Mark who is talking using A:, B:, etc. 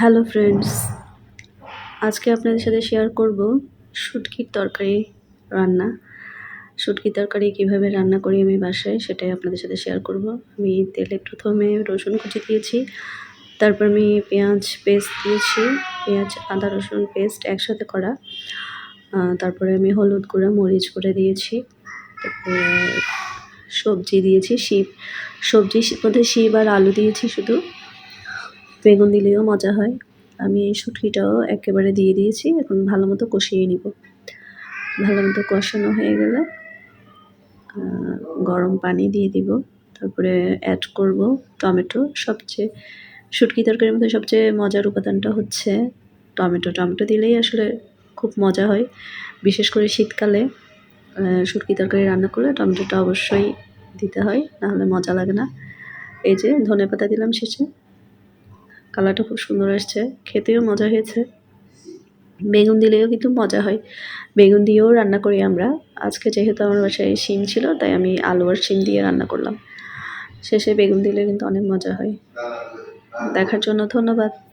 A: Hello friends, আজকে আপনাদের সাথে শেয়ার করব শুটকির তরকারি রান্না। শুটকির তরকারি কীভাবে রান্না করি আমি বাসায় সেটাই আপনাদের সাথে শেয়ার করব। আমি তেলে প্রথমে রসুন কুচি দিয়েছি, তারপর আমি পেঁয়াজ পেস্ট দিয়েছি, পেঁয়াজ, আদা, রসুন পেস্ট একসাথে করা। তারপরে আমি হলুদ গুঁড়া, মরিচ গুঁড়া দিয়েছি, তারপরে সবজি দিয়েছি শিব সবজি, মধ্যে শিব আর আলু দিয়েছি শুধু। বেগুন দিলেও মজা হয়। আমি এই শুটকিটাও একেবারে দিয়ে দিয়েছি, এখন ভালো মতো কষিয়ে নিব। ভালো মতো কষানো হয়ে গেলে। গরম পানি দিয়ে দিব, তারপরে অ্যাড করব টমেটো। সবচেয়ে শুটকি তরকারির মধ্যে সবচেয়ে মজার উপাদানটা হচ্ছে টমেটো। টমেটো দিলেই আসলে খুব মজা হয়, বিশেষ করে শীতকালে। শুটকি তরকারি রান্না করলে টমেটোটা অবশ্যই দিতে হয়, নাহলে মজা লাগে না। এই যে ধনে পাতা দিলাম শেষে। কালারটা খুব সুন্দর আসছে। খেতেও মজা হয়েছে। বেগুন দিলেও কিন্তু মজা হয়। বেগুন দিয়েও রান্না করি আমরা। আজকে যেহেতু আমার বাসায় শিম ছিল, তাই আমি আলু আর শিম দিয়ে রান্না করলাম। শেষে বেগুন দিলে কিন্তু অনেক মজা হয়। দেখার জন্য ধন্যবাদ।